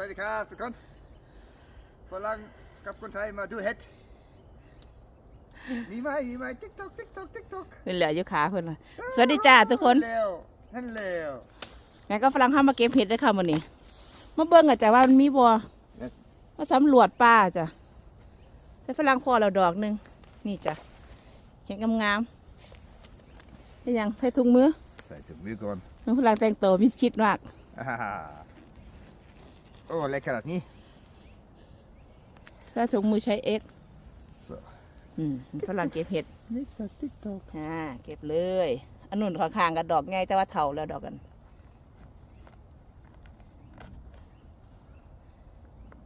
สวัสดีครับทุกคนฝรั่งกับคนไทยมาดูเห็ด มีไหมมีไหมติ๊กตอกติ๊กตอกติ๊กตอกเป็นเหลืออยู่ขาเพิ่นว่าสวัสดีจ้าทุกคนเร็วนั่นเร็วแม่ก็ฝรั่งเข้ามาเก็บเห็ดได้อค่ะมื้อนี้มาเบิ่งอะจ้ะว่ามันมีบ่มาสำรวจป่าจ้ะแต่ฝรั่งพอแล้วดอกหนึงนี่จ้ะเห็ดงามๆได้ยังใส่ถุงมือใส่ถุงมือก่อนน้องฝรั่งแต่งตัวมิดชิดมาก อ่าฮ่าฮ่า โอ้เล็กขนาดนี้ใส่ถุงมือใช้เอ็ก So อืมฝรั่งเก็บเห็ดติ๊กตอกติ๊กตอกอ่าเก็บเลยอันนู้นข้างๆกับดอกไงแต่ว่าเฒ่าแล้วดอกกัน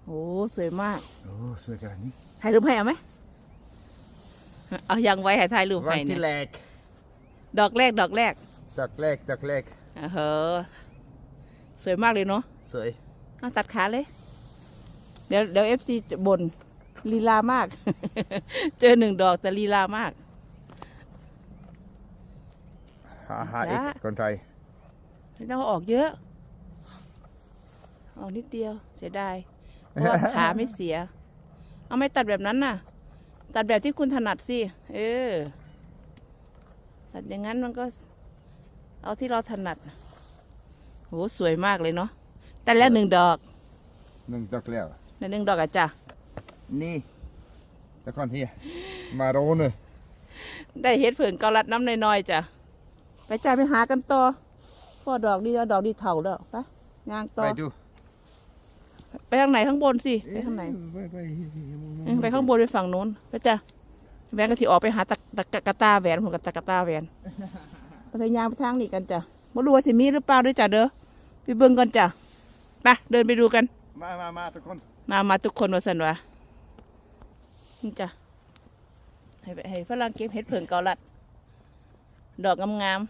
โอ้สวยมาก โอ้สวยขนาดนี้ถ่ายรูปให้เอาไหมเอายังไว้ให้ถ่ายรูปวันให้ที่เนี่ยแรกดอกแรกดอกแรก ดอกแรกดอกแรกอ่าเฮ้อสวยมากเลยเนาะสวย เอาตัดขาเลย เดี๋ยวเดี๋ยวเอฟซีจะบ่นลีลามาก เจอหนึ่งดอกแต่ลีลามากฮ่าฮ่าอีกจ้ะคนไทยไม่ต้องเอาออกเยอะ ออกนิดเดียวเสียดายเพราะว่าขาไม่เสีย เอาไม่ตัดแบบนั้นน่ะ ตัดแบบที่คุณถนัดสิ เออ ตัดอย่างนั้นมันก็ เอาที่เราถนัดโหสวยมากเลยเนาะ แต่แล้วหนึ่งดอกหนึ่งดอกแล้วในหนึ่งดอกอะจ้ะนี่ตะกอนเฮียมาโรนเลยได้เฮ็ดเผิงเกาลัดน้ำน้อยๆจ้ะไปจ่ายไปหากันต่อพ่อดอกดีแล้วดอกดีเท่าแล้วไปย่างต่อไปดู ไปทางไหนข้างบนสิไปทางไหนไปไปเออไปข้างบนไปฝั่งนู้นไปจ้ะแหวนก็ที่ออกไปหาตะตะกะตาแหวนผมกับตะกะตาแหวนไปทางยางไปทางนี้กันจ้ะบ่รู้ว่าสิมีหรือเปล่าด้วยจ้ะเด้อไปเบิ่งกันจ้ะ ไปเดินไปดูกัน มามามาทุกคน มามาทุกคนว่าสันวะนี่จ้ะให้ไปให้ฝรั่งเก็บเห็ดเผิงเกาลัด ดอกงาม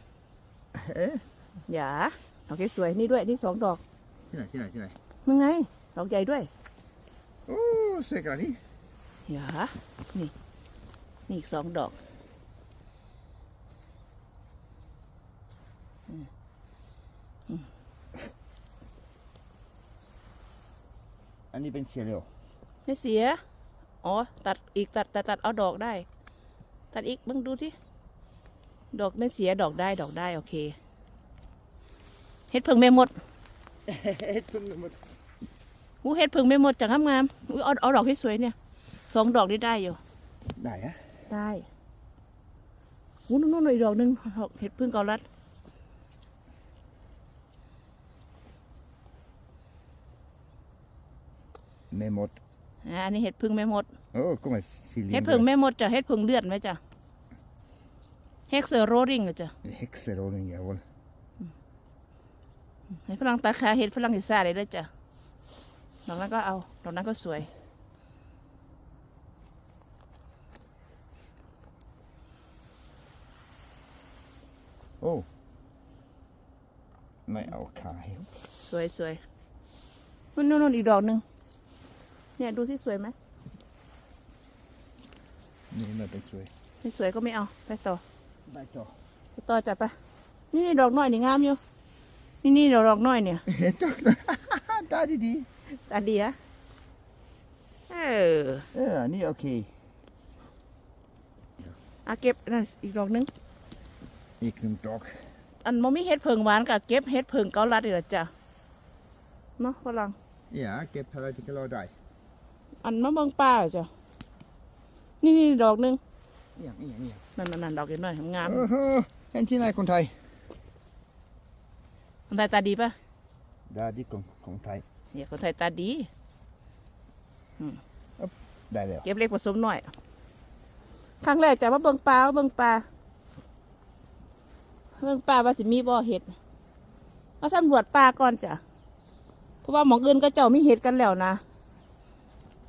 เอ๊ะๆอย่าดอกสวยๆนี่ด้วยนี่สองดอกที่ไหนที่ไหนที่ไหนนั่นไงดอกใหญ่ด้วย โอ้สวยขนาดนี้อย่านี่ นี่อีกสองดอกอั นนี้เป็นเชียร์เร็วไม่เสีย อ๋อ ตัดอีกตัดตัดตัดเอาดอกได้ ตัดอีกเบังดูที่ดอกไม่เสียดอกได้ดอกได้โอเคเฮ็ดเพิ่งไม่หมดเฮ็ดเพิ่งหมดอู้เฮ็ดเพิ่งไม่หมดจากงามงามๆอู้เอาเอาดอกที่สวยเนี่ยสองดอกนี่ได้อยู่ได้อะได้อู้นู่นนู่นอีกดอกหนึงเห็ดพึ่งเกาลัด ไม่หมดอ่าอันนี้เห็ดพึ่งไม่หมดโอ้ก็มาสีเหลืองเห็ดพึ่งไม่หมดจ้ะเห็ดพึ่งเลือดไหมจ้ะเฮกเซอร์โรริงอะจ้ะเฮกเซโรนึงอย่าวะให้ฝรั่งตาคาเห็ดฝรั่งอิซ่าเลยด้วยจ้ะดอกนั้นก็เอาดอกนั้นก็สวยโอ้ไม่เอาขาย สวยสวยนู่นนู่นนู่นอีกดอกหนึ่ง เนี่ยดูที่สวยไหมนี่มันเป็นสวยไม่สวยก็ไม่เอา ไปต่อได้ต่อไปต่อจัดไปนี่นี่ดอกน้อยนี่งามอยู่ นี่นี่ดอกดอกน้อยเนี่ยเห็นจังตาดีดีตาดีอะเออๆเออ นี่โอเคอาเก็บนั่นอีกดอกหนึง อีกหนึ่งดอก อันมมีเห็ดเพิงหวานกับเก็บเห็ดเพิงเกาลัดนี่แหละจ้ะเนาะฝรั่งอย่าเก็บ อะไรที่เราได้อันมะเบิงป้าจ้ะนี่นี่ดอกหนึงอย่างนี้อย่างนี้นั่นนั่นนั่นดอกนิดหน่อยงามโอ้โหเห็นที่ไหนคนไทยคนไทยตาดีปะดาดีของของไทยเนี่ยคนไทยตาดีได้แล้วเก็บเล็กผสมหน่อย ครั้งแรกจ้ะว่าเบิงปลาว่าเบิงปลาเบิงปลาว่าสิมีบ่อเห็ดมาสำรวจปลาก่อนจ้ะเพราะว่าหมองอื่นก็เจ้ามีเห็ดกันแล้วนะ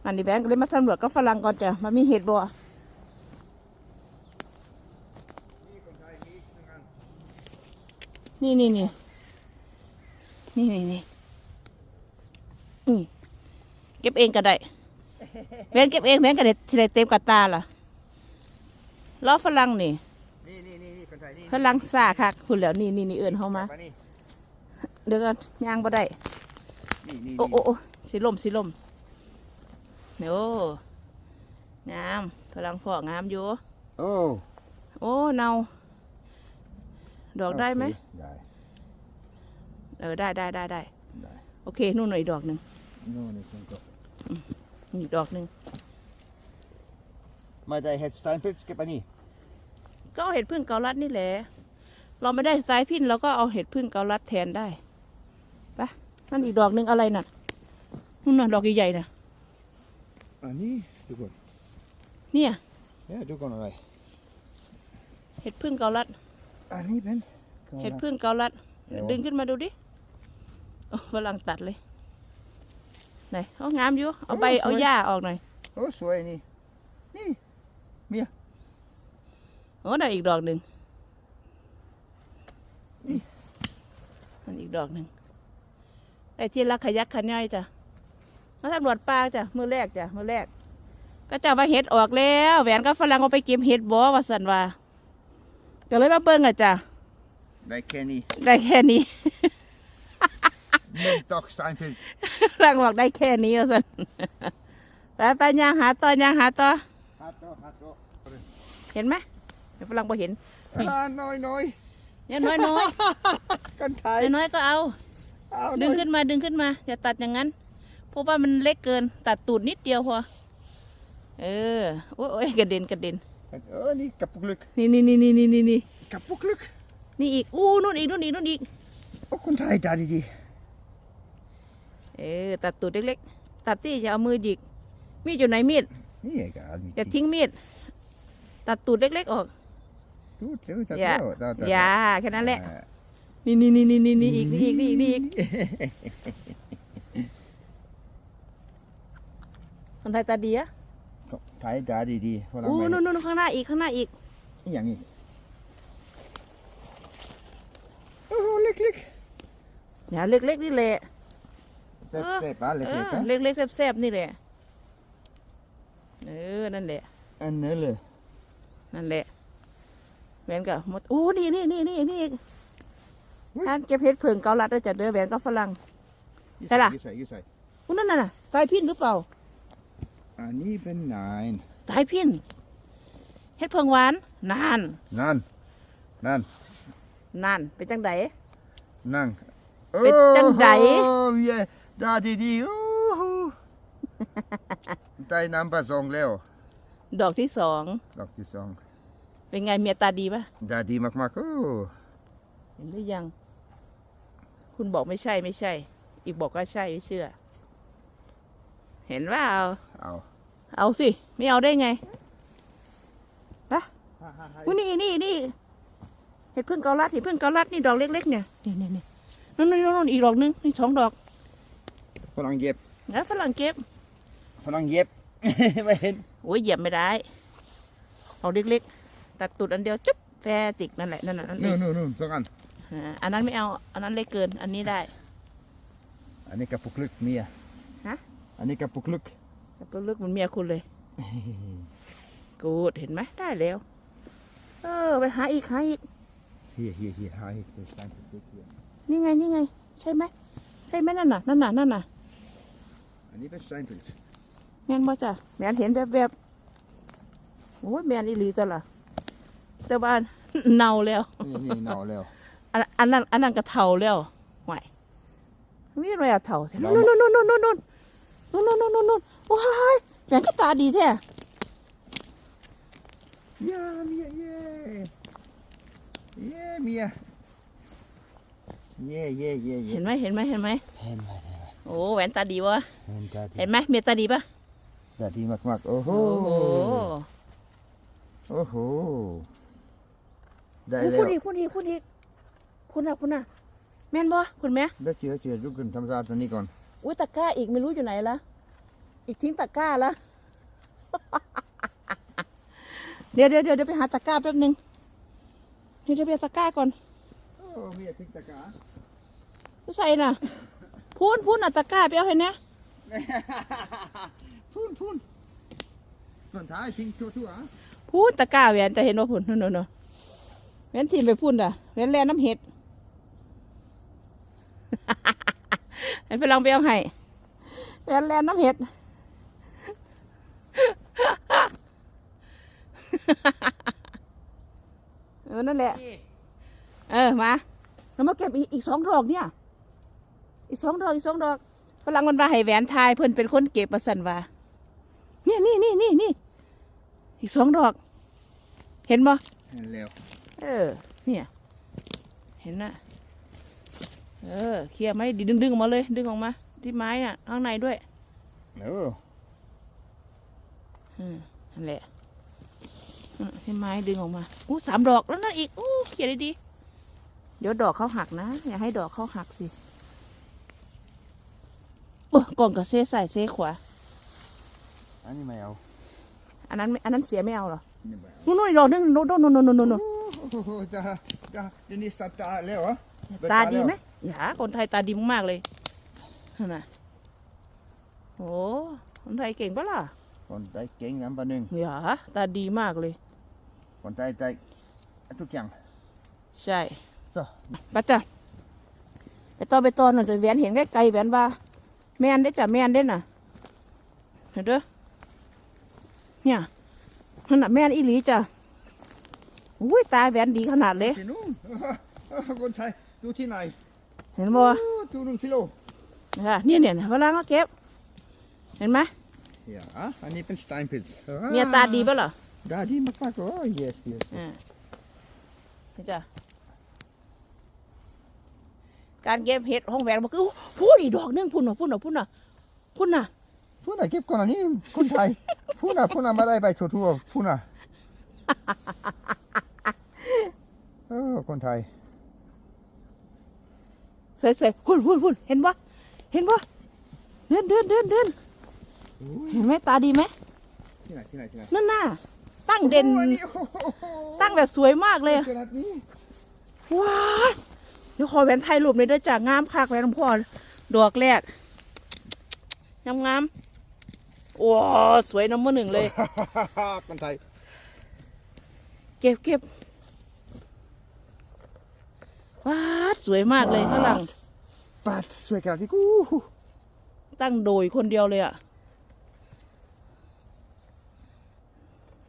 อันนี้แบงค์ก็เลยมาสำรวจก็ฝรั่งก่อนจ้ะมามีเห็ดบ่นี่คนไทยมีหนึ่งอันนี่นี่นี่นี่นี่นี่อืมเก็บเองก็ได้แบงค์เก็บเองแบงค์ก็ได้ที่ได้เต็มกระตาล่ะล้อฝรั่งนี่นี่นี่นี่นี่คนไทยนี่ฝรั่งซ่าคักคุณแล้วนี่นี่นี่เอื่นเข้ามานี่เดี๋ยวก่อนย่างบ่ได้นี่นี่โอ้โอ้โอ้สิล่มสิล่ม โอ้งามพลังพอกงามอยู่ โอ้โอ้เนา ดอกได้ไหมโอเคได้เออได้ได้ได้ได้ ได้โอเค นู่นหน่อยดอกหนึ่งโน่นนี่คุณก็อีกดอกหนึ่งไม่ได้เห็ดสไตน์พิทส์เก็บอันนี้ก็เอาเห็ดพึ่งเกาลัดนี่แหละ เราไม่ได้สายพินเราก็เอาเห็ดพึ่งเกาลัดแทนได้ไปะนั่นอีกดอกหนึ่งอะไรน่ะนู่นน่ะดอกใหญ่ๆน่ะ อันนี้ดูก่อนเนี่ยเนี่ยดูก่อนอะไร เห็ดพึ่งเกาลัด อันนี้เป็นเห็ดพึ่งเกาลัดเดี๋ยวดึงขึ้นมาดูดิโอ้ฝรั่งตัดเลยไหนเอางามอยู่ เอาใบเอาหญ้าออกหน่อย โอ้สวยนี่ นี่โอ้นั่นอีกดอกหนึ่งนี่นั่นอีกดอกหนึ่งไอ้ที่รักขยักขย่อยจ้ะ มาสำรวจปลาจ้ะมือแรกจ้ะมือแรก ก็จะว่าเห็ดออกแล้ว แหวนก็ฝรั่งเอาไปเก็บเห็ดบ่ว่าสันว่าก็เลยมาเบิ่งอะจ้ะได้แค่นี้ได้แค่นี้หนึ่งดอกสไตน์พิทส์ฝรั่งบอกได้แค่นี้ว่าสันไปไปย่างหาต่อย่างหาต่อฮัตโตฮัตโตเห็นไหมเดี๋ยวฝรั่งพอเห็นนี่อ่าน้อยน้อยเนี่ยน้อยน้อยๆกันไทยน้อยๆก็เอาเอา ดึงหน่อยขึ้นมาดึงขึ้นมา อย่าตัดอย่างนั้น เพราะว่ามันเล็กเกินตัดตูดนิดเดียวพอเออโอ้ยโอ้ยกระเด็นกระเด็นเออนี่กระปุกลึกนี่นี่นี่นี่นี่นี่นี่กระปุกลึกนี่อีกอู้นู่นอีกนู่นอีกนู่นอีกโอ้คนไทยตาดีเออตัดตูดเล็กๆตัดที่อย่าเอามือหยิกมีดอยู่ไหนมีดๆนี่ไงกันอย่าทิ้งมีดตัดตูดเล็กๆออกดูดเร็วตัดอย่าเร็วตัดตัดอย่าแค่นั้นแหละอ่านี่นี่นี่นี่นี่นี่อีกนี่อีกนี่อีกนี่อีก คนไทยตาดีอะไทยตาดีๆฝรั่งอู้ไม่นู่นนู่นข้างหน้าอีกข้างหน้าอีก นี่อย่างนี้โอ้โหเล็กอย่าเล็กๆนี่แหละๆเซฟเซฟอะเล็เอกๆออะเล็กๆแซ่บๆนี่แหละ เออ นั่นแหละ อันนั้นเลยนั่นแหละแหวนกับมดโอ้นี่นี่นี่นี่นี่อีกท่านเก็บเพชรเผิงเกาลัดด้วยจัดเด้อแหวนกับฝรั่ง ใช่ล่ะ ยี่ใส่ยี่ใส่อู้นั่นน่ะน่ะสายพินหรือเปล่า อันนี้เป็นนายสายพินเฮ็ดเผิงหวานนานนั่นนั่นนานเป็นจังไดนั่งเป็นจังใดโอ้เย่ตาดีๆโอ้โหได้น้ำผสมแล้วดอกที่สอง ดอกที่สองเป็นไงเมียตาดีปะตาดีมากๆโอ้เห็นหรือยัง คุณบอกไม่ใช่ไม่ใช่ อีกบอกว่าใช่ไม่เชื่อ เห็นว่าเอาเอาเอาสิ ไม่เอาได้ไงปะอุ้ยนี่นี่นี่เห็ดพึ่งเกาลัดเห็ดพึ่งเกาลัดนี่ดอกเล็กๆเนี่ยเนี่ยเนี่ยเนี่ยนู่นนู่นนู่นอีกดอกนึงนี่สองดอกฝรั่งเย็บนะฝรั่งเก็บฝรั่งเย็บไม่เห็นโอ้ยเหยียบไม่ได้ เอาเล็กๆตัดตูดอันเดียวจุ๊บแฟติกนั่นแหละนั่นแหละนั่นเอนู่นงนู่นนู่นสองอันอ่าอันนั้นไม่เอา อันนั้นเล็กเกิน อันนี้ได้ อันนี้กระปุกลึกเมียฮะ อันนี้กระปุกลึกแต่ก็เลือกเหมันเมียคุณเลยกูดเห็นไหมได้แล้ว เออไปหาอีกหาอีกเฮียเฮียเฮียหายเดี๋ยวตั้งเฮียนี่ไงนี่ไง ใช่ไหมใช่ไหมนั่นน่ะนั่นน่ะนั่นน่ะอันนี้เป็นสไตน์พิทส์แม่นบ่จ้ะแม่นเห็นแบบแบบๆโอ้ยแม่นอีหลีจ้ะล่ะแต่ว่าเน่าแล้วนี่นี่เน่าแล้วอันอันนั้นอันนั้นก็เฒ่าแล้วห่วยมีอะไรอะเฒ่าแท้เรานู่นนู่นนู่นนู่นนู่นนู่น นู่นนู่นนู่นนู่นว้ายแม่นก็ตาดีแท้เย้เมียเย้เย้เมียเย้เย้เย้เย้เห็นไหมเห็นไหมเห็นไหมเห็นไหมโอ้แหวนตาดีวะเห็นตาดีเห็นไหมเมียตาดีปะตาดีมากๆโอ้โหโอ้โหโอ้โหได้อุ๊ยแล้พูวดอีกพูดอีกพูดอีกคุณอะคุณอะแม่นบ่คุณแม่เดี๋ยวเจอเจอดูกันทำสะอาดตัวนี้ก่อน อุ้ยตะกร้าอีกไม่รู้อยู่ไหนละอีกทิ้งตะกร้าละเดี๋ยวเดี๋ยวเดี๋ยวเดี๋ยวไปหาตะกร้าแป๊บนึงเดี๋ยวเดี๋ยวไปเอาตะกร้าก่อนโอ้เมียทิ้งตะกร้าไม่ใส่น่ะพูนพูนเอาตะกร้าไปเอาให้นะพูนพูนส่วนท้ายทิ้งทั่วๆอะพูนตะกร้าแหวนจะเห็นว่าพูนนู่นนู่นนู่นแหวนทีมไปพูนอะแหวนแลน้ำเห็ด ให้ไปลองไปเอาให้แหวนแลนน้ำเห็ดเออนั่นแหละ เออมาแล้วมาเก็บอีกอีกสองดอกเนี่ย อีกสองดอกอีกสองดอกฝรั่งมันว่าให้แหวนทายเพิ่นเป็นคนเก็บมาสั่นว่าเนี่ยนี่นี่นี่นี่อีกสองดอก เห็นบ่เห็นแล้วเออ เนี่ย เห็นนะ เออเคลียร์ไหมดิดึงดึงออกมาเลย ดึงออกมา ที่ไม้น่ะ ข้างในด้วยเอออืมนั่นแหละอืมที่ไม้ดึงออกมาอู้สามดอกแล้วนั่นอีกอู้เคลียร์ได้ดีเดี๋ยวดอกเขาหักนะ อย่าให้ดอกเขาหักสิโอ้กล่องกับเซใส่เซขวาอันนี้ไม่เอา อันนั้นไม่อันนั้นเสียไม่เอาเหรอนี่ไม่เอานู่นนู่นอีกดอกนึงโน่นโน่นโน่นโน่นโน่นโอ้โหจ้าจ้าเดี๋ยวนี้สตาร์ทตาแล้วเหรอตาดีไหม อย่าคนไทยตาดีมากๆเลยนั่นน่ะโอ้คนไทยเก่งปะล่ะ คนไทยเก่งน้ำปะหนึ่งอย่าตาดีมากเลย คนไทยใจทุกอย่าง ใช่ so ปัจจ้ะไปต่อไปต่อน่ะจะแหวนเห็นไกลๆแหวนว่าแม่นได้อจ้ะแม่นได้อน่ะ เห็นเด้อเนี่ยนั่นน่ะแม่นอีหลีจ้ะอุ้ยตาแหวนดีขนาดเลยที่นู่นคนไทยดูที่ไหน เห็นบ่ดูหนึ่งกิโลนะคะเนี่ยเนี่ยเวลามาเก็บ เห็นไหม Ja, อันนี้เป็น steinpilz เมียตาดีปะเหรอตาดีมากๆโอ้ yes yes อ่าเห็นจ้ะการเก็บเห็ดห้องแหวนบอกคือพูดอีกดอกหนึงพุ่นน่ะพุ่นน่ะพุ่นน่ะพุ่นน่ะพูดหน่อยเก็บก่อนอันนี้คนไทยพูดหน่อยพูดหน่อยมาได้ไปทั่วๆพูดหน่อยเออคนไทย สวยๆพุ่นพุ่นพุ่นเห็นปะเห็นปะเดินเดินเดินเดินเห็นไหมตาดีไหมที่ไหนที่ไหนที่ไหนนั่นน่ะตั้งเด่นโอ้อันนี้โอ้โหตั้งแบบสวยมากเลยขนาดนี้ว้าวเดี๋ยวขอแหวนไทยรูปเลยด้วยจ้ะงามคักแหวนหลวงพ่อดอกแรกงามงามๆโอ้สวยน้ำมือหนึ่งเลยคนไทยเก็บเก็บว้าด สวยมากเลยข้างหลังปัดสวยขนาดนี้กูตั้งโดยคนเดียวเลยอะ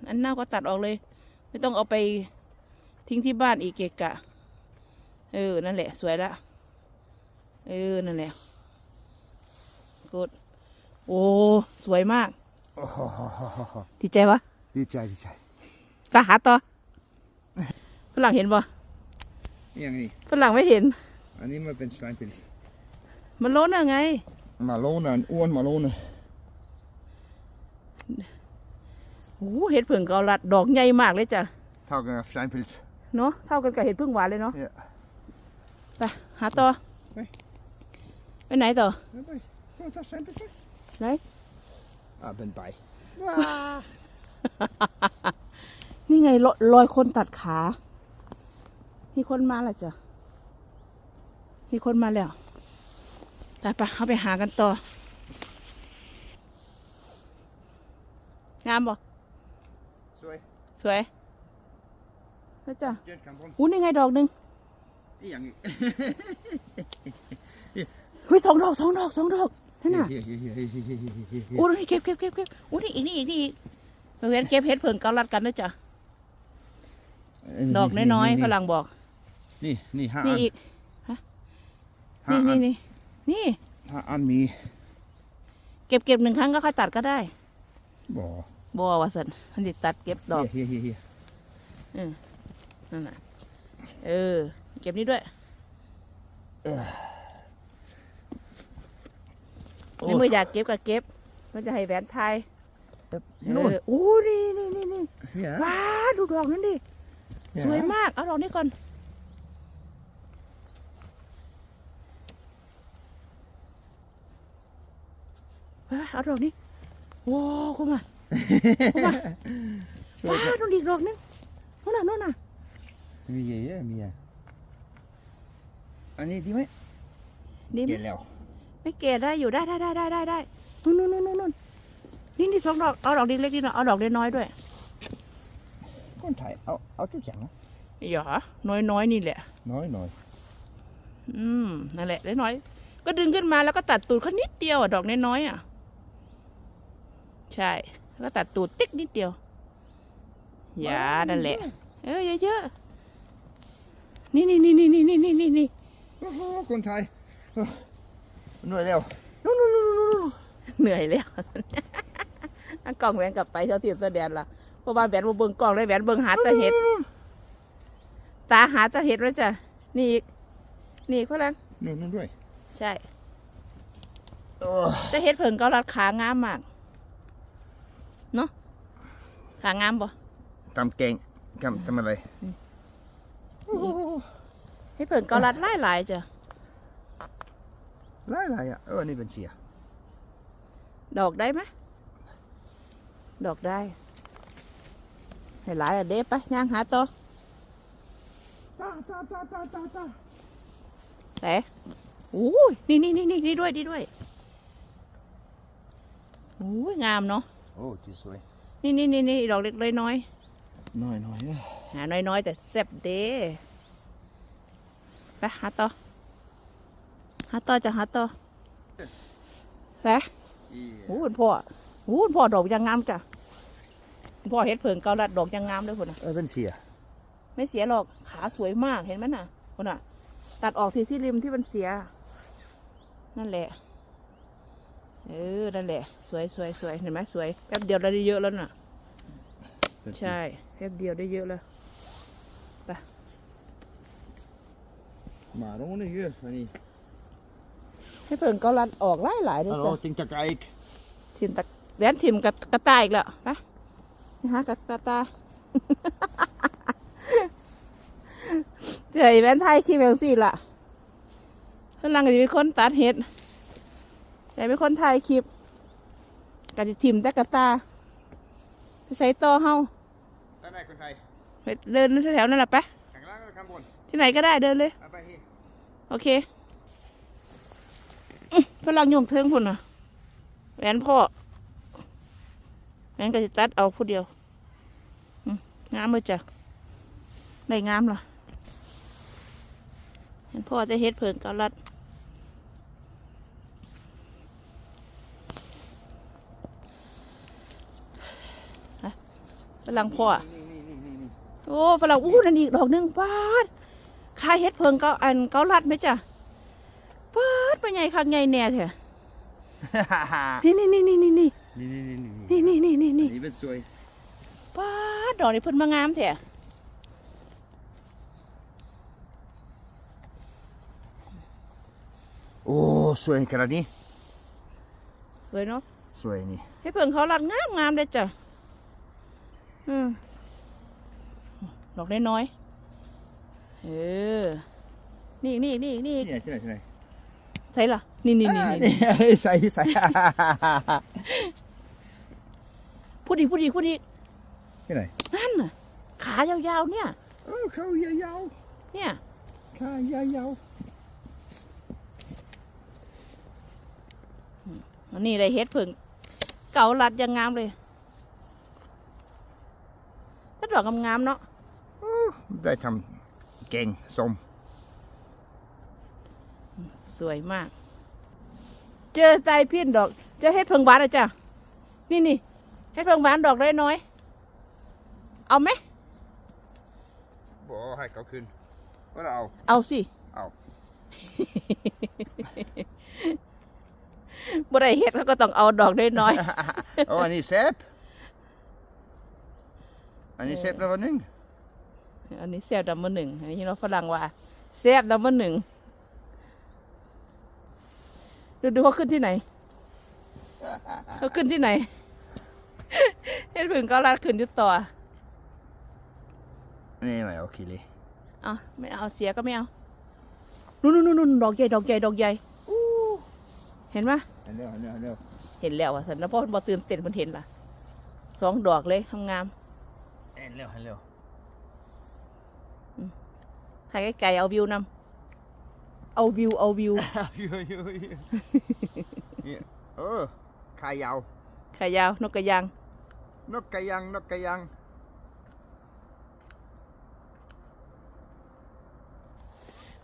อันหน้าก็ตัดออกเลย ไม่ต้องเอาไปทิ้งที่บ้านอีกเกะกะ เออ นั่นแหละ สวยละ เออ นั่นแหละกดโอ้ สวยมากโอ้โหดีใจปะดีใจ ดีใจไปหาต่อฝรั่งเห็นปะ อย่างนี้ฝรั่งไม่เห็น อันนี้มันเป็น steinpilz มันล้นอะไง มาโลนะอ้วนมาโลนะโอ้เห็ดผึ่งเกาลัดดอกใหญ่มากเลยจ้ะ เท่ากับ steinpilz เนาะเท่ากันกับเห็ดพึ่งหวานเลยเนาะ เนี่ย ไป หาต่อ ไป ไปไหนต่อ Ja, bij. Kom, dat zijn het. ไหน Ah, ben bij. นี่ไงรอยรอยคนตัดขา มีคนมาแล้วจ้ะ มีคนมาแล้วแต่ปะเอาไปหากันต่อ งามบ่สวย สวยแล้วจ้ะอู้นี่ไงดอกหนึ่งอีหยังเฮ้ยสองดอกสองดอกสองดอกนั่นน่ะอู้นี่เก็บเก็บเก็บเก็บอู้นี่อีนี่อีนี่อีกเห็นเก็บเพชรเผิงเกาลัดกันนะจ้ะดอกน้อยๆฝรั่งบอก นี่นี่ห้านี่อันอีกห้านี่อันี่นนี่นี่ห้าอันมีเก็บเก็บหนึ่งครั้งก็ค่อยตัดก็ได้บ่บัววาสันมันจะตัดเก็บดอก เฮียเฮียเฮียนั่นน่ะ เออ เก็บนี่ด้วยในมืออยากเก็บก็เก็บ มันจะให้แหวนไทยเอนู่นอโอ้นี่นี่นี่นี่ Ja. ว้าดูดอกนั้นดิ สวยมาก เอาดอกนี้ก่อน เอาดอกนี้ว้าวเข้ามาเข้ามาสวว้ายจังดูอีกดอกนึงนู่นน่ะนู่นน่ะมีเยอะมีอะอันนี้ดีไหมนี่ไหมเกลียดแล้ว ไม่เกตได้อยู่ได้ได้ได้ได้ได้ได้นู่นนู่นนู่นนู่นนี่นี่สองดอกเอาดอกเล็กๆนี่หน่อยเอาดอกเล็กน้อยๆด้วยคนไทยเอาเอาทุกอย่างนะอย่าน้อยน้อยๆนี่แหละ น้อยหน่อยอืมนั่นแหละเล็กน้อยก็ดึงขึ้นมาแล้วก็ตัดตูดเขานิดเดียวอะดอกน้อยๆอะ ใช่ แล้วก็ตัดตูดติ๊กนิดเดียว อย่านั่นแหละ เออเยอะๆ นี่นี่นี่นี่นี่นี่นี่นี่นี่โอ้โหคนไทยเออเหนื่อยแล้วนู่นนู่นนู่นนู่นเหนื่อยแล้วอันกล่องแหวนกลับไปเท่าที่แสดงละเพราะว่าแหวนบ่เบิ่งกล่องเลยแหวนเบิ่งหาแตะเห็ด ตาหาแตะเห็ดไว้จ้ะ นี่อีก นี่อีกพลังนู่นนู่นด้วย ใช่โอ้แตะเห็ดเผิงเกาลัดขางามมาก เนาะขางามบ่ทำเก่งทำทำอะไรโอ้โหเห็ดเผิงเกาลัดหลายหลายๆจ้ะหลายหลายอะเออนี่เป็นเสีย ดอกได้ไหมดอกได้ให้หลายอะเด้ไปย่างหาต่อตาตาตาตาตาตาแต่โอ้ยนี่นี่นี่นี่นี่ด้วยนี่ด้วยโอ้ยงามเนาะ โอ้ที่สวยนี่นี่นี่นี่ดอกเล็กน้อยน้อยน้อยเอ้ยๆหาน้อยน้อยๆแต่แซ่บเด้ไปหาต่อหาต่อจะหาต่อไปอีโอ้คุณพ่อโอ้คุณพ่อดอกยังงามจ้ะคุณพ่อเฮ็ดเผิงเกาลัดดอกยังงามเลยคุณน่ะเออเป็นเสีย ไม่เสียหรอกขาสวยมากเห็นไหมน่ะคุณน่ะ ตัดออกที่ที่ริมที่มันเสีย นั่นแหละ เออ นั่นแหละ สวยสวยสวยเห็นไหมสวย แป๊บเดียวได้เยอะแล้วน่ะ ใช่ แป๊บเดียวได้เยอะแล้วมาตรงนี้เยอะอันนี้ให้เพิ่งเกาลัดออกหลายหลายๆด้วยฮัลโหลจ้ะจิงจักรอีกทิมตะแหวนทิมกระกระต่ายอีกแล้วไปนี่ฮะกระกระต่าย เดี๋ยวไอ้แหวนไทยคลิปอย่างสี่ล่ะเพื่อนหลังก็จะเป็นคนตัดเห็ด แต่เป็นคนถ่ายคลิปก็จะทิมแต่กระตาไปใส่ต่อเฮาท่านไหนคนไทยไปเดินแถวๆนั่นแหละไปข้างล่างหรือข้างบนที่ไหนก็ได้เดินเลยเอาไปที่โอเคอื้อพลังยงเทิงพุ่นน่ะแหวนพ่อแหวนก็จะตัดเอาผู้เดียวอืมงามเลยจ้ะได้งามเหรอเห็นพ่อจะเฮ็ดเผิงเกาลัด พลังพ่อนี่นี่นี่นี่นี่โอ้ฝรั่งอู้นั่นอีกดอกหนึ่งปาดขายเฮ็ดเพิงเกาอันเกาลัดไหมจ้ะปาดเป็นไงคักไงแน่แท้นี่นี่นี่นี่นี่นี่นี่นี่นี่นี่นี่นี่นี่นี่นี่นี่เป็นสวยปาดดอกนี่เพิ่นมางามแท้โอ้สวยขนาดนี้สวยเนาะสวยนี่เฮ็ดเพิงเขาลัดงามงามเลยจ้ะ อืมดอกน้อยๆเออ นี่นี่นี่นี่ที่ไหนที่ไหนที่ไหนใส่ล่ะ นี่นี่นี่อ่านี่นี่ใส่ใส่พูดดีพูดดีพูดดีที่ไหนนั่นน่ะขายาวๆเนี่ยโอ้เขายาวเนี่ย ๆขายาวอันนี้เลยเฮ็ดเพิ่งเก่าลัดยังงามเลยถ้า ดอกงามๆเนาะๆโอ้ได้ทำเก่งสมสวยมาก เจอใจเพี้ยนดอกเจอเฮ็ดเพิ่งหวานอะจ้ะนี่นี่เฮ็ดเพิ่งหวานดอกน้อยๆเอาไหมบอกให้เขาขึ้นก็เอา เอาสิ เอาบ่ได้เฮ็ดเขาก็ต้องเอาดอกน้อยโอ้อันนี้เซฟ อันนี้เซฟแล้ววันหนึงๆอันนี้แซ่บดัมเบอร์หนึ่งอันนี้เราฝรั่งว่าแซ่บดัมเบอร์หนึ่งดูดูเขาขึ้นที่ไหนเขาขึ้นที่ไหนเฮ็ดเพิ่งเกาลัดขึ้นอยู่ต่อนี่ไม่โอเคเลยเอาไม่เอาเสียก็ไม่เอานู่นนู่นนู่นดอกใหญ่ดอกใหญ่ดอกใหญ่อู้เห็นปะอันเดียวอันเดียวอันเดียวเห็นแล้วอะสันแล้วพ่อบ่ตื่นเต้นมันเห็นล่ะสองดอกเลยทำงาม อันเดียวอันเดียวถ่ายไกลๆเอาวิวนำเอาวิวเอาวิวยูยูยูนี่เออขายาวขายาวนกกระยาง นกกระยังนกกระยัง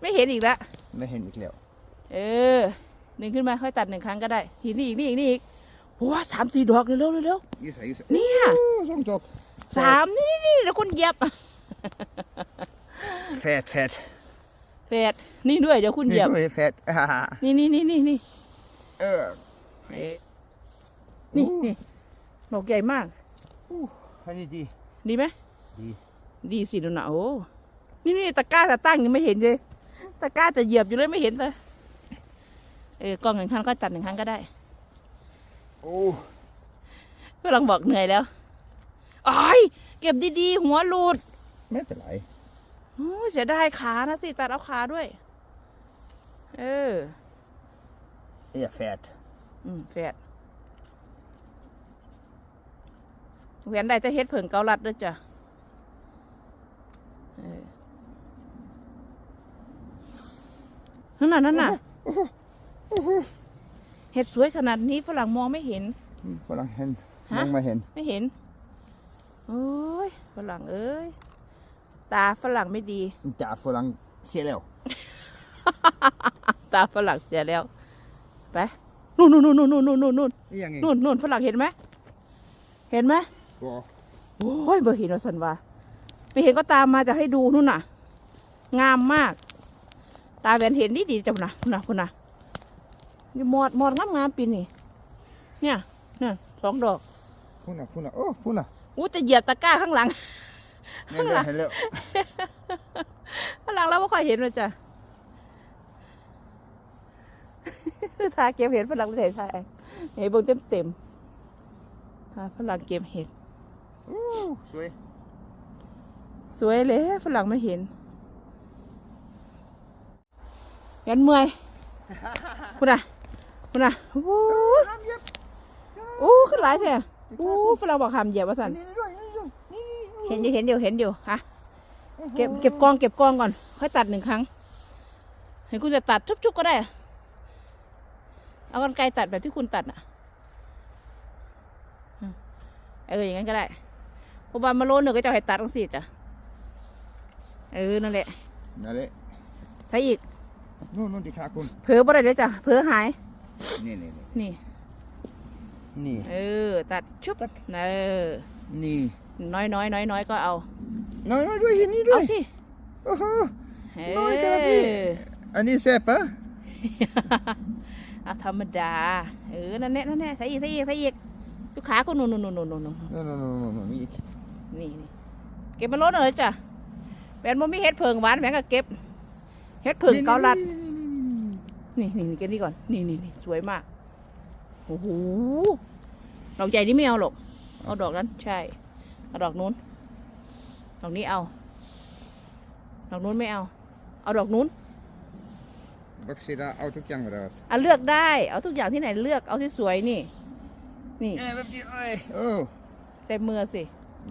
ไม่เห็นอีกละไม่เห็นอีกแล้วเออหนึ่งขึ้นมาค่อยตัดหนึ่งครั้งก็ได้หินนี่อีกนี่อีกนี่อีกโอ้สามสี่ดอกเร็วเร็วเร็ว Hier zijn, hier zijn. เนี่ย Oeh, zo'n top. สามนี่นี่นี่แล้วคุณเหยียบ Vet, vet. แปดนี่ด้วยเดี๋ยวคุณเหยียบ Niet vet. Haha. นี่นี่นี่นี่นี่ Eh, นี่นี่ดอกใหญ่มาก Ga niet die. ดีไหมดีดีสิดูนะโอ้นี่นี่ตะกร้าตะตั้งยังไม่เห็นเลยตะกร้าแต่เหยียบอยู่เลยไม่เห็นเลยเออกล้องหนึ่งครั้งก็ตัดหนึ่งครั้งก็ได้ Oh, ก็ลองบอกเหนื่อยแล้ว อ้ายเก็บดีๆ หัวหลุด met de lei. โอ้ยเสียดายขานะสิตัดเอาขาด้วย เออ Ja, vet. อืมแฟดเวียนได้จะเฮ็ดเผิงเกาลัดด้วยจ้ะเออนั่นน่ะนั่นน่ะเห็ดสวยขนาดนี้ฝรั่งมองไม่เห็น Hm, Voor lang hen. Huh? Lang maar hen. ไม่เห็น โอ้ยฝรั่งเอ้ย ตาฝรั่งไม่ดี Ja, voor lang. Silo. ตาฝรั่งเสียแล้ว ไป นู่นนู่นนู่นนู่นนู่นนู่นนู่น Ja, nee. นู่นนู่นฝรั่งเห็นไหม เห็นไหม Wow. โอ้ยเบอร์เห็นว่าสันว่าไปเห็นก็ตามมาจะให้ดูนู่นน่ะ งามมาก ตาแหวนเห็นดีดีๆจังนะคุณนะคุณนะนี่หมอดหมอดงามงามๆปีนี่เนี่ยเนี่ยสองดอก Puna, puna. Oh, puna. อู้ จะเหยียบตะกร้าข้างหลัง Nee, nee, hello. ข้างหลังเราไม่ค่อยเห็นเลยจ้ะทาเก็บเห็ดฝรั่งเลยทายเห็นเบิ่งเต็มเต็มๆทาฝรั่งเก็บเห็ด Oeh, sorry. สวยเลยฝรั่งไม่เห็นยันเมื่อยคุณน่ะคุณน่ะโอ้โห Raam, Jep. โอ้ขึ้นหลายแท้โอ้ฝรั่งบอกหามเหยียบว่าสันเห็นอยู่เห็นอยู่เห็นอยู่ฮะเก็บเก็บกองเก็บกองก่อน ค่อยตัดหนึ่งครั้ง เห็นคุณจะตัดชุบๆก็ได้ เอากันไกรตัดแบบที่คุณตัดอะเอออย่างนั้นก็ได้พราะว่ามาโลหนึ่งก็จะให้ตัดทั้งสี่จ้ะเออนั่นแหละ Nee, nee. ใช้อีก No, no, die ga ik gewoon. เผลอบ่ได้เด้อจ้ะเผลอหาย Nee, nee, nee. นี่ Nee. เออ ตัดชุบ Tak. เออ Nee. น้อยน้อยน้อยน้อยก็เอา Nou, nou, doe je niet เอา doen. สิ Oho. เอน้อยขนาดนี้อ En die sep, hè? เอาธรรมดา เออ นั่นแน่นั่นแน่ใส่อีกใส่อีกใส่อีกลูกค้าก็นู่นนู่นนู่นนู่นนู่น No, no, no, no, no, niet. นี่นี่เก็บมาลดเลยจ้ะแหวนบ่มีเฮ็ดเพิงหวานแหวนก็เก็บเฮ็ดเพิง Nee, nee, เกาลัด nee, nee, nee, nee, nee, nee. นี่นี่นี่เก็บนี่ก่อน นี่นี่นี่สวยมาก โอ้โหดอกใหญ่นี่ไม่เอาหรอก เอาดอกนั้นใช่ เอาดอกนู้น ดอกนี้เอา ดอกนู้นไม่เอา เอาดอกนู้น Bak ze daar auto tjang eruit. อะเลือกได้ เอาทุกอย่างที่ไหนเลือก เอาที่สวยนี่ นี่ Ja, we hebben die. Oi. Oh. เต็มมือสิ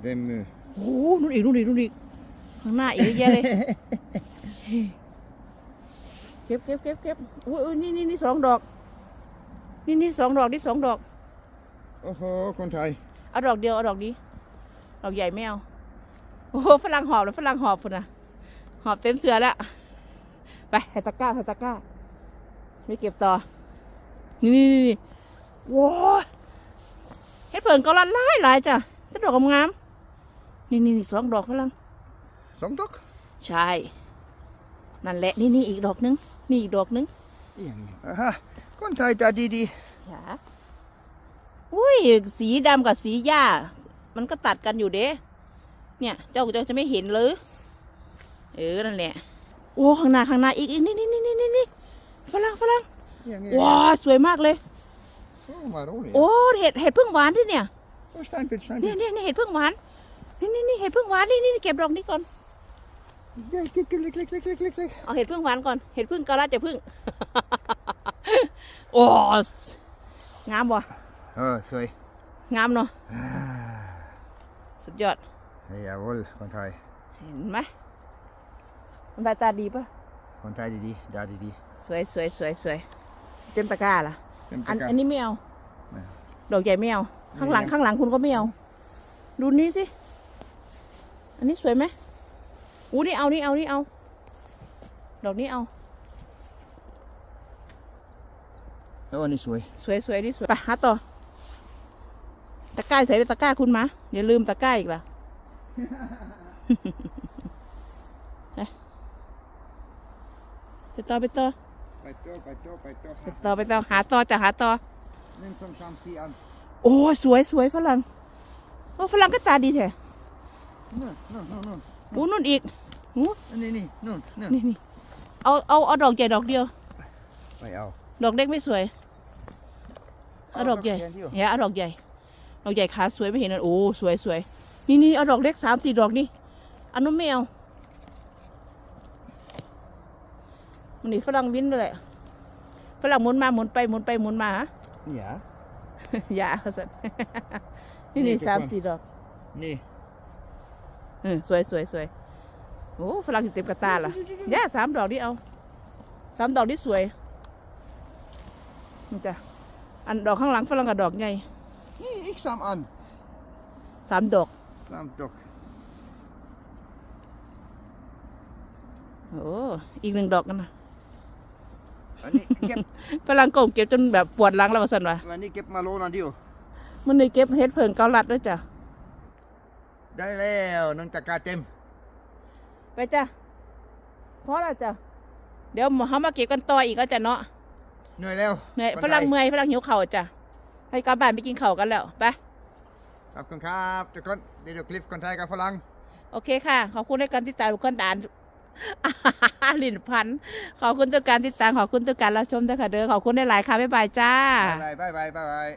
Dem. eh, โอ้โหนู่นอีกนู่นอีกนู่นอีก ข้างหน้าอีกเยอะแยะเลย เก็บเก็บเก็บเก็บอุ้ยอุ้ยนี่นี่นี่สองดอก นี่นี่สองดอกนี่สองดอก Oho, komt hij. เอาดอกเดียวเอาดอกนี้ดอกใหญ่ไม่เอา โอ้โหฝรั่งหอบแล้วฝรั่งหอบพุ่นนะหอบเต็มเสือแล้ว ไปใส่ตะกร้าใส่ตะกร้า ไม่เก็บต่อ นี่นี่นี่นี่ว้าเฮ็ดเผิงเกาลัดหลายหลายจ้ะเป็นดอกงามๆนี่นี่นี่สองดอกฝรั่ง Zandok? ใช่ นั่นแหละนี่นี่อีกดอกนึง นี่อีกดอกนึง Ja, nee. Aha. Komt hij daar, die, die. หาอุ้ย สีดำกับสีหญ้า มันก็ตัดกันอยู่เด้ เนี่ย เจ้าเจ้าจะไม่เห็นเลยเออ นั่นแหละ โอ้ ข้างหน้า ข้างหน้า อีก อีก นี่นี่นี่นี่นี่ฝรั่งฝรั่ง Ja, nee. ว้าสวยมากเลย Oh, maar ook niet. โอ้ เห็ด เห็ดพึ่งหวานที่เนี่ย Oh, stijnpit, เนี่ย stijnpit. เนี่ยเนี่ยเห็ดพึ่งหวาน นี่นี่นี่เห็ดพึ่งหวาน นี่นี่เก็บดอกนี้ก่อน Ja, klik, klik, klik, klik, klik, klik, klik. เอาเห็ดพึ่งหวานก่อน เห็ดพึ่งกะลาจะพึ่ง โอ้งามบ่ Oh, sorry. งามเนาะสุดยอด Jawel, komt hij. เห็นไหมมันตาตาดีปะ Komt hij, die, die. Daar, die, die. สวยสวยสวยสวยเต็มตะกร้าล่ะ Hem อัน te อันนี้ไม่เอาไม่ดอกใหญ่ไม่เอาข้างหลังไม่เอาข้างหลังคุณก็ไม่เอาดูนี้สิ อันนี้สวยไหมอู้นี่เอานี่เอานี่เอา ดอกนี้เอา Oh, niet sorry. สวยสวยนี่สวยไปหาต่อ ตะกร้าใส่ไปตะกร้าคุณมาอย่าลืมตะกร้าอีกล่ะไปต่อไปต่อไปโต้ไปโต้ไปโต้ไปต่อไปต่อหาต่อจะหาต่อหนึ่งสองสามสี่อันโอ้ยสวยสวยฝรั่งโอ้ฝรั่งก็ตาดีแท้นู่นนู่นนู่นนู่นโอ้นู่นอีกโอ้อันนี้นี่นู่นนู่นนี่นี่เอาเอาเอาดอกใหญ่ดอกเดียวไม่เอา ดอกเล็กไม่สวย เอาดอกใหญ่เาแค่นี้เฮ้ยเอาดอกใหญ่ดอกใหญ่ขาสวยไม่เห็นนะโอ้สวยสวยนี่นี่เอาดอกเล็กสามสี่ดอกนี่อันนู้นไม่เอามันนี่ฝรั่งวินเลยฝรั่งหมุนมาหมุนไปหมุนไปหมุนมาฮะเนี่ยอย่าเอาสันนี่นี่นี่ทุกสามคนสี่ดอก นี่อืมสวยสวยสวยโอ้ฝรั่งสิเต็มกระตาล่ะย่าสามดอกนี่เอาสามดอกนี่สวยนี่จ้ะ อันดอกข้างหลังฝรั่งกับดอกใหญ่นี่อีกสามอันสามดอกสามดอกโอ้อีกหนึ่งดอกกันนะอันนี้เก็บฝรั่งก็เก็บจนแบบปวดหลังแล้วว่าสันวะวันนี้เก็บมาโลนะเดียวมันเลยเก็บเฮ็ดเผิงเกาลัดด้วยจ้ะได้แล้วหนึ่งตะกร้าเต็มไปจ้ะพอแล้วจ้ะ เดี๋ยวเขามาเก็บกันต่ออีกก็จะเนาะ เหนื่อยแล้วเหนื่อยคนฝรั่งไทยเมื่อยฝรั่งหิวเข่าวจ้ะให้กลับบ้านไปกินข้าวกันแล้วไปขอบคุณครับทุกคนเดี๋ยวดูคลิปคนไทยกับฝรั่งโอเคค่ะ ขอบคุณในการติดตามคนตานลินพันธุ์ขอบคุณทุกการติดตามขอบคุณทุกการรับชมด้วยค่ะเด้อขอบคุณในหลายๆค่ะบ๊ายบายจ้าบ๊ายบายบ๊ายบายบ๊ายบาย